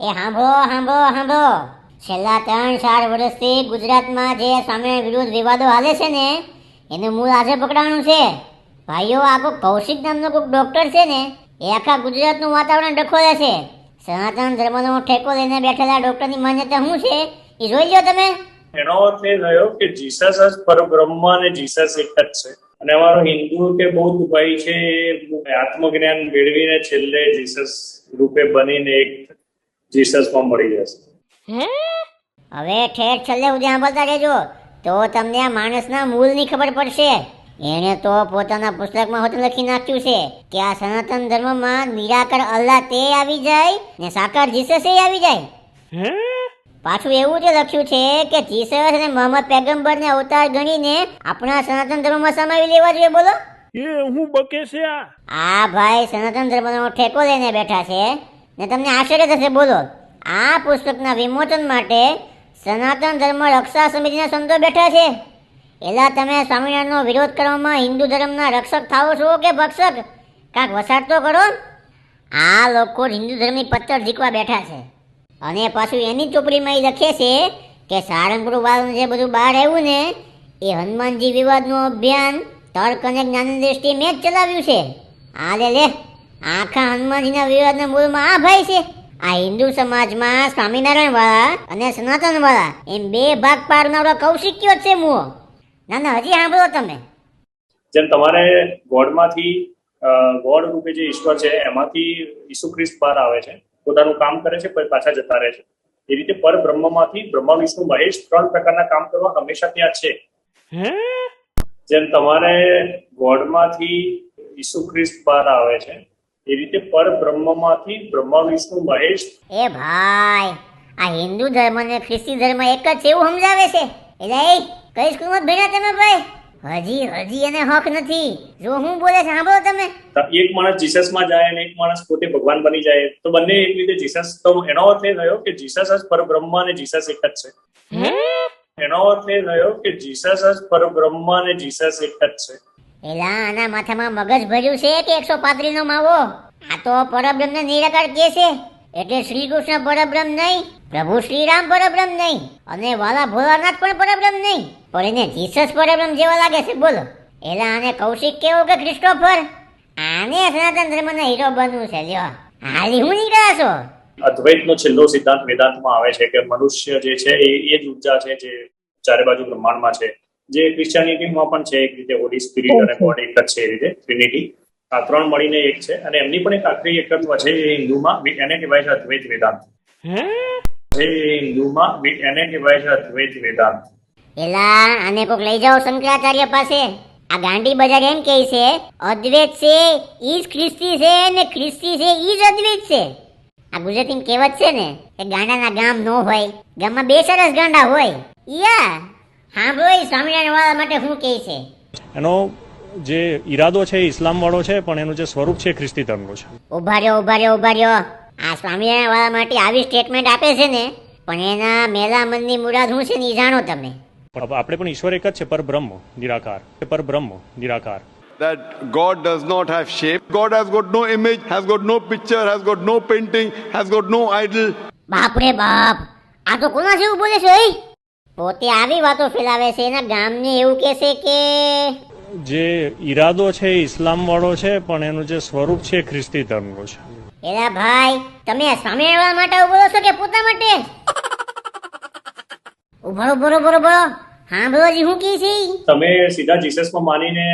એ સાંભળો સાંભળો સાંભળો છેલ્લા ત્રણ, ચાર વર્ષથી ગુજરાતમાં જે સ્વામિનારાયણ વિરુદ્ધ વિવાદો હાલે છે ને, એનું મૂળ આજે પકડાણું છે. ભાઈઓ, આ કૌશિક નામનો કોઈક ડૉક્ટર છે ને, એ આખા ગુજરાતનું વાતાવરણ ડખોલે છે. સનાતન ધર્મનો ઠેકો લઈને બેઠેલા ડૉક્ટરની માન્યતા શું છે? એ જોઈ લો તમે. એનો અર્થ એ થયો કે જીસસ જ પરબ્રહ્મ અને જીસસ એક જ છે. અને અમારો હિન્દુ કે બૌદ્ધ ભાઈ છે આત્મજ્ઞાન મેળવીને છેલ્લે જીસસ રૂપે બનીને એક જીસસમાં મળી જશે. હવે ઠેર છેલ્લે સુધી સાંભળતા રહેજો. તો તમને આ માણસના મૂળની ખબર પડશે. એણે તો પોતાના પુસ્તકમાં હોતું લખી નાખ્યું છે કે આ સનાતન ધર્મમાં નિરાકર અલ્લાહ તે આવી જાય ને સાકાર જીસસ એ આવી જાય. પાછું એવું જે લખ્યું છે કે જીસસ અને મોહમ્મદ પેગમ્બરને અવતાર ગણીને આપણા સનાતન ધર્મમાં સમાવી લેવા જોઈએ બોલો. એ હું બકે છે આ. આ ભાઈ સનાતન ધર્મનો ઠેકો લઈને બેઠા છે. ને તમને આશ્ચર્ય થશે, બોલો. આ પુસ્તકના વિમોચન માટે સનાતન ધર્મ રક્ષા સમિતિના સંતો બેઠા છે. એલા, તમે સ્વામિનારાયણનો વિરોધ કરવામાં હિન્દુ ધર્મના રક્ષક થાઓ છો કે ભક્ષક? કાંક વસાડ તો કરો. આ લોકો હિન્દુ ધર્મની પત્તર જીકવા બેઠા છે. અને પાછું એની ચોપડીમાં એ લખે છે કે સારંગપુર વાળું જે બધું બહાર આવ્યું ને, એ હનુમાનજી વિવાદનું અભિયાન તર્ક અને જ્ઞાન દ્રષ્ટિએ મેં જ ચલાવ્યું છે. આ લે લે. આખા હનુમાનજીના વિવાદના મૂળમાં આ ભાઈ છે. આ હિન્દુ સમાજમાં સ્વામિનારાયણ વાળા અને સનાતન વાળા એમ બે ભાગ પાડનારો કૌશિક્યો જ છે મુઓ. ના ના હજી સાંભળો તમે. જેમ તમારે ગોડમાંથી ગોડ રૂપે જે ઈશ્વર છે એમાંથી ઈસુ ખ્રિસ્ત બહાર આવે છે પોતાનું કામ કરે છે પછી પાછા જતા રહે છે. એ રીતે પર બ્રહ્મમાંથી બ્રહ્મા વિષ્ણુ મહેશ ત્રણ પ્રકારના કામ કરવા હંમેશા ત્યાં છે. હે? જેમ તમારે ગોડમાંથી ઈસુ ખ્રિસ્ત બહાર આવે છે એ રીતે પર બ્રહ્મમાંથી બ્રહ્મા વિષ્ણુ મહેશ. એ ભાઈ આ હિન્દુ ધર્મ અને ખ્રિસ્તી ધર્મ એક જ છે એવું સમજાવે છે. એટલે એ કઈ સ્કૂલમાં ભણ્યા તમે ભાઈ? હજી હજી એને હક નથી. જો હું બોલે સાંભળો તમે. એક માણસ જીસસમાં જાય અને એક માણસ પોતે ભગવાન બની જાય. તો બંને એક રીતે જીસસ તો એનો અર્થ એ થયો કે જીસસ જ પરબ્રહ્મ અને જીસસ એક જ છે. એનો અર્થ એ થયો કે જીસસ જ પરબ્રહ્મ અને જીસસ એક જ છે. એલા આના માથામાં મગજ ભર્યું છે કે એકસો પાત્રી નો માવો? આ તો પરબ્રહ્મ ને નિરાકાર કે છે. એટલે શ્રી કૃષ્ણ પરબ્રહ્મ નહીં પ્રભુ શ્રીરામ પરબ્રહ્મ નહીં અને વાલા ભોળાનાથ પણ પરબ્રહ્મ નહીં. પણ એને જીસસ પરબ્રહ્મ જેવા લાગે છે બોલો. એલા આને કૌશિક કેવો કે ક્રિસ્ટોફર? આને સનાતન ધર્મના હીરો બનવું છે લ્યો. હાલી હું નીકળ્યા છો? અદ્વૈતનો છેલ્લો સિદ્ધાંત વેદાંતમાં આવે છે કે મનુષ્ય જે છે એ એ જ ઊર્જા છે જે ચારે બાજુ બ્રહ્માંડમાં છે. જે ક્રિશ્ચિયાનિટીમાં પણ છે એક રીતે હોલી સ્પિરિટ અને ગોડ એક જ છે એ રીતે ટ્રિનિટી આ ત્રણ મળીને એક છે અને એમની પણ એક આખરી એકત્વ છે એ હિન્દુમાં એને કહેવાય છે અદ્વૈત વેદાંત. હે? એ હિન્દુમાં એને કહેવાય છે અદ્વૈત વેદાંત. પેલા આને કોક લઈ જાઓ શંકરાચાર્ય પાસે. આ ગાંડી બજાર એમ કહે છે અદ્વૈત છે ઈ જ ખ્રિસ્તી છે ને ખ્રિસ્તી છે ઈ જ અદ્વૈત છે. આ ગુજરાતી કહેવત છે ને કે ગાંડાના ગામ નો હોય ગામમાં બે સરસ ગાંડા હોય. યા સાંભળો ભાઈ સ્વામિનારાયણ વાળા માટે શું કહે છે? એનો જે ઈરાદો છે એ ઇસ્લામ વાળો છે પણ એનું જે સ્વરૂપ છે એ ખ્રિસ્તી ધર્મનું છે. ઊભા રહ્યો ઊભા રહ્યો ઊભા રહ્યો આ સ્વામી વાળા માટે આવી સ્ટેટમેન્ટ આપે છે ને પણ એના મેલા મનની મુરાદ શું છે ને જાણો તમે. પણ આપણે પણ ઈશ્વર એક જ છે પરબ્રહ્મ નિરાકાર. પરબ્રહ્મ નિરાકાર. That God does not have shape. God has got no image, has got no picture, has got no painting, has got no idol. બાપ રે બાપ. આ તો કોના જેવું બોલે છે એ પોતે આવી વાતો ફેલાવે છે એના ગામને એવું કહેશે કે જે ઈરાદો છે એ ઇસ્લામ વાળો છે પણ એનું જે સ્વરૂપ છે ખ્રિસ્તી ધર્મનું છે. એલા ભાઈ તમે સ્વામિનારાયણ માટે ઊભો છો કે પોતા માટે? ઊભો બરો બરો બરો હા બોલોજી હું કી છે? તમે સીધા જીસસમાં માનીને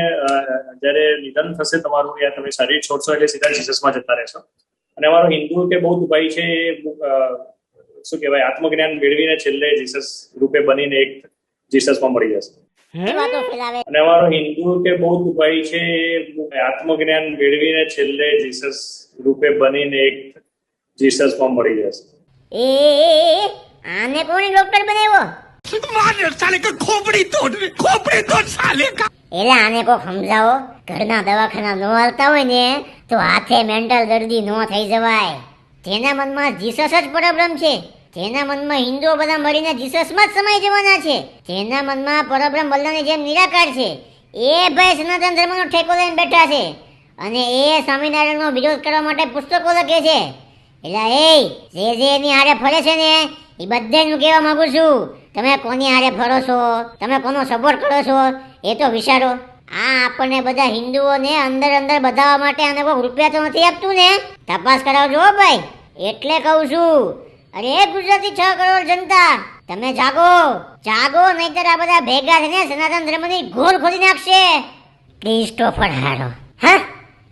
જ્યારે નિધન થશે તમારું યા તમે શરીર છોડશો એટલે સીધા જીસસમાં જતા રહેશો. અને અમારો હિન્દુ કે બૌદ્ધ ભાઈ છે શું કહેવાય આત્મજ્ઞાન મેળવીને છેલ્લે જીસસ રૂપે બનીને એક જીસસમાં મળી જશે. અને અમારો હિન્દુ કે બૌદ્ધ ભાઈ છે આત્મજ્ઞાન મેળવીને છેલ્લે જીસસ રૂપે બનીને એક જીસસમાં મળી જશે. એ આને કોણે ડોક્ટર બનાવ્યો? એલા આને કોક સમજાવો. ઘરના દવાખાના નો હાલતા હોય ને તો હાથે મેન્ટલ દર્દી નો થઈ જવાય. તેના મનમાં જીસસ જ પરબ્રહ્મ છે. જેના મનમાં હિન્દુઓ બધા મળીને જીસસમાં જ સમાઈ જવાના છે. જેના મનમાં પરબ્રહ્મ બલ્લાની જેમ નિરાકાર છે. એ ભાઈ સનાતન ધર્મનો ઠેકો લઈને બેઠા છે. અને એ સ્વામિનારાયણનો વિરોધ કરવા માટે પુસ્તકો લખે છે. એટલે એ જે જે એની હારે ફરે છે ને, એ બધાનું કહેવા માગું છું. તમે કોની હારે ફરો છો? તમે કોનો સપોર્ટ કરો છો? એ તો વિચારો. આ આપણને બધા હિન્દુઓને અંદર અંદર બધાવવા માટે આને કોઈ રૂપિયા તો નથી આપતું ને? તપાસ કરાવજો હો ભાઈ. એટલે કહું છું અરે ગુજરાતી છ કરોડ જનતા, તમે જાગો જાગો, નહીતર આ બધા ભેગા થઈને સનાતન ધર્મની ઘોર ખોલી નાખશે. ક્રિસ્ટોફર હારો. હા?